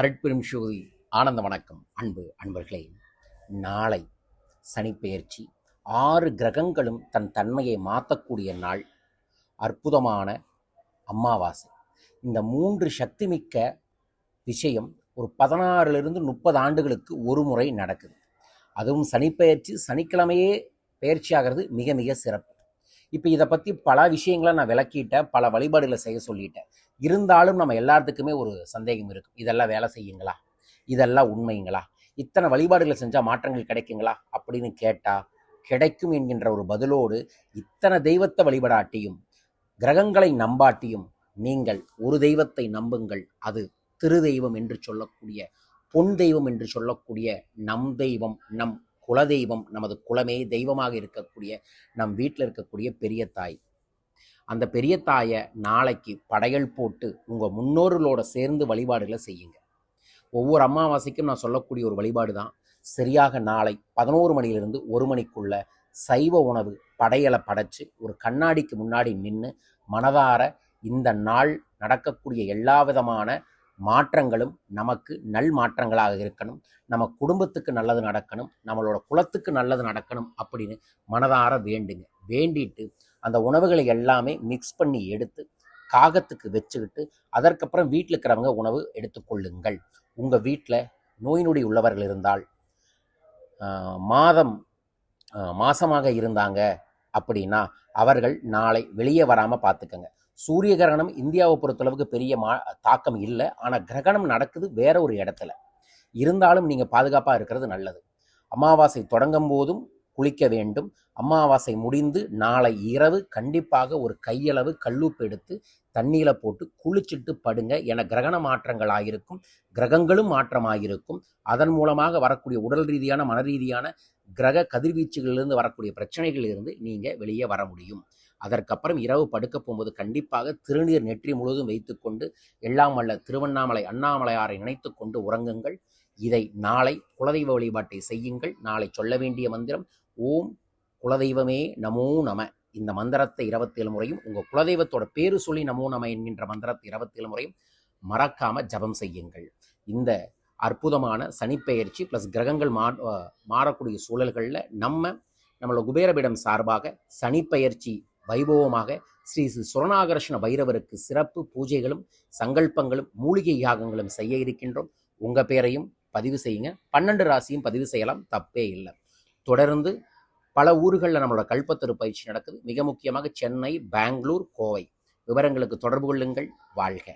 அருட்பெரும் சோதி ஆனந்த வணக்கம் அன்பு அன்பர்களே. நாளை சனிப்பெயர்ச்சி. ஆறு கிரகங்களும் தன் தன்மையை மாற்றக்கூடிய நாள். அற்புதமான அமாவாசை இந்த மூன்று சக்திமிக்க விஷயம் ஒரு பதினாறுலேருந்து முப்பது ஆண்டுகளுக்கு ஒரு முறை நடக்குது. அதுவும் சனிப்பெயர்ச்சி சனிக்கிழமையே பயிற்சி ஆகிறது மிக மிக சிறப்பு. இப்போ இதை பற்றி பல விஷயங்களை நான் விளக்கிட்டேன் பல வழிபாடுகளை செய்ய சொல்லிட்டேன். இருந்தாலும் நம்ம எல்லாத்துக்குமே ஒரு சந்தேகம் இருக்கும். இதெல்லாம் வேலை செய்யுங்களா? இதெல்லாம் உண்மைங்களா? இத்தனை வழிபாடுகளை செஞ்சால் மாற்றங்கள் கிடைக்குங்களா? அப்படின்னு கேட்டால் கிடைக்கும் என்கின்ற ஒரு பதிலோடு இத்தனை தெய்வத்தை வழிபடாட்டியும் கிரகங்களை நம்பாட்டியும் நீங்கள் ஒரு தெய்வத்தை நம்புங்கள். அது திரு தெய்வம் என்று சொல்லக்கூடிய பொன் தெய்வம் என்று சொல்லக்கூடிய நம் தெய்வம் நம் குலதெய்வம் நமது குலமே தெய்வமாக இருக்கக்கூடிய நம் வீட்டில் இருக்கக்கூடிய பெரிய தாய். அந்த பெரிய தாயை நாளைக்கு படையல் போட்டு உங்கள் முன்னோர்களோட சேர்ந்து வழிபாடுகளை செய்யுங்க. ஒவ்வொரு அமாவாசைக்கும் நான் சொல்லக்கூடிய ஒரு வழிபாடு தான். சரியாக நாளை பதினோரு மணியிலிருந்து ஒரு மணிக்குள்ள சைவ உணவு படையலை படைச்சு ஒரு கண்ணாடிக்கு முன்னாடி நின்று மனதார இந்த நாள் நடக்கக்கூடிய எல்லா விதமான மாற்றங்களும் நமக்கு நல் மாற்றங்களாக இருக்கணும். நம்ம குடும்பத்துக்கு நல்லது நடக்கணும். நம்மளோட குலத்துக்கு நல்லது நடக்கணும் அப்படின்னு மனதார வேண்டுங்க. வேண்டிட்டு அந்த உணவுகளை எல்லாமே மிக்ஸ் பண்ணி எடுத்து காகத்துக்கு வச்சுக்கிட்டு அதற்கப்புறம் வீட்டில் இருக்கிறவங்க உணவு எடுத்துக்கொள்ளுங்கள் உங்கள் வீட்டில் நோய் நொடி உள்ளவர்கள் இருந்தால் மாதம் மாதமாக மாசமாக இருந்தாங்க அப்படின்னா அவர்கள் நாளை வெளியே வராமல் பார்த்துக்கங்க. சூரிய கிரகணம் இந்தியாவை பொறுத்தளவுக்கு பெரிய மா தாக்கம் இல்லை. ஆனால் கிரகணம் நடக்குது வேற ஒரு இடத்துல. இருந்தாலும் நீங்கள் பாதுகாப்பாக இருக்கிறது நல்லது. அமாவாசை தொடங்கும் போதும் குளிக்க வேண்டும். அமாவாசை முடிந்து நாளை இரவு கண்டிப்பாக ஒரு கையளவு கல்லுப்பு எடுத்து தண்ணியில் போட்டு குளிச்சுட்டு படுங்க என கிரகண மாற்றங்களாயிருக்கும். கிரகங்களும் மாற்றமாயிருக்கும். அதன் மூலமாக வரக்கூடிய உடல் ரீதியான மன ரீதியான கிரக கதிர்வீச்சுகளிலிருந்து வரக்கூடிய பிரச்சனைகளிலிருந்து நீங்கள் வெளியே வர முடியும். அதற்கப்புறம் இரவு படுக்க போகும்போது கண்டிப்பாக திருநீர் நெற்றி முழுவதும் வைத்துக்கொண்டு எல்லாம் வல்ல திருவண்ணாமலை அண்ணாமலையாரை நினைத்து கொண்டு உறங்குங்கள். இதை நாளை குலதெய்வ வழிபாட்டை செய்யுங்கள். நாளை சொல்ல வேண்டிய மந்திரம் ஓம் குலதெய்வமே நமோ நம. இந்த மந்திரத்தை இருபத்தேழு முறையும் உங்கள் குலதெய்வத்தோட பேரு சொல்லி நமோ நம என்கின்ற மந்திரத்தை இருபத்தேழு முறையும் மறக்காம ஜபம் செய்யுங்கள். இந்த அற்புதமான சனிப்பெயர்ச்சி ப்ளஸ் கிரகங்கள் மா மாறக்கூடிய சூழல்களில் நம்ம நம்மளோட குபேரபீடம் சார்பாக சனிப்பெயர்ச்சி வைபவமாக ஸ்ரீ ஸ்ரீ சுரணாகர்ஷ்ண பைரவருக்கு சிறப்பு பூஜைகளும் சங்கல்பங்களும் மூலிகை யாகங்களும் செய்ய இருக்கின்றோம். உங்கள் பேரையும் பதிவு செய்யுங்க. பன்னெண்டு ராசியும் பதிவு செய்யலாம். தப்பே இல்லை. தொடர்ந்து பல ஊர்களில் நம்மளோட கல்பத்தரு பயிற்சி நடக்குது. மிக முக்கியமாக சென்னை பெங்களூர் கோவை. விவரங்களுக்கு தொடர்பு கொள்ளுங்கள். வாழ்க.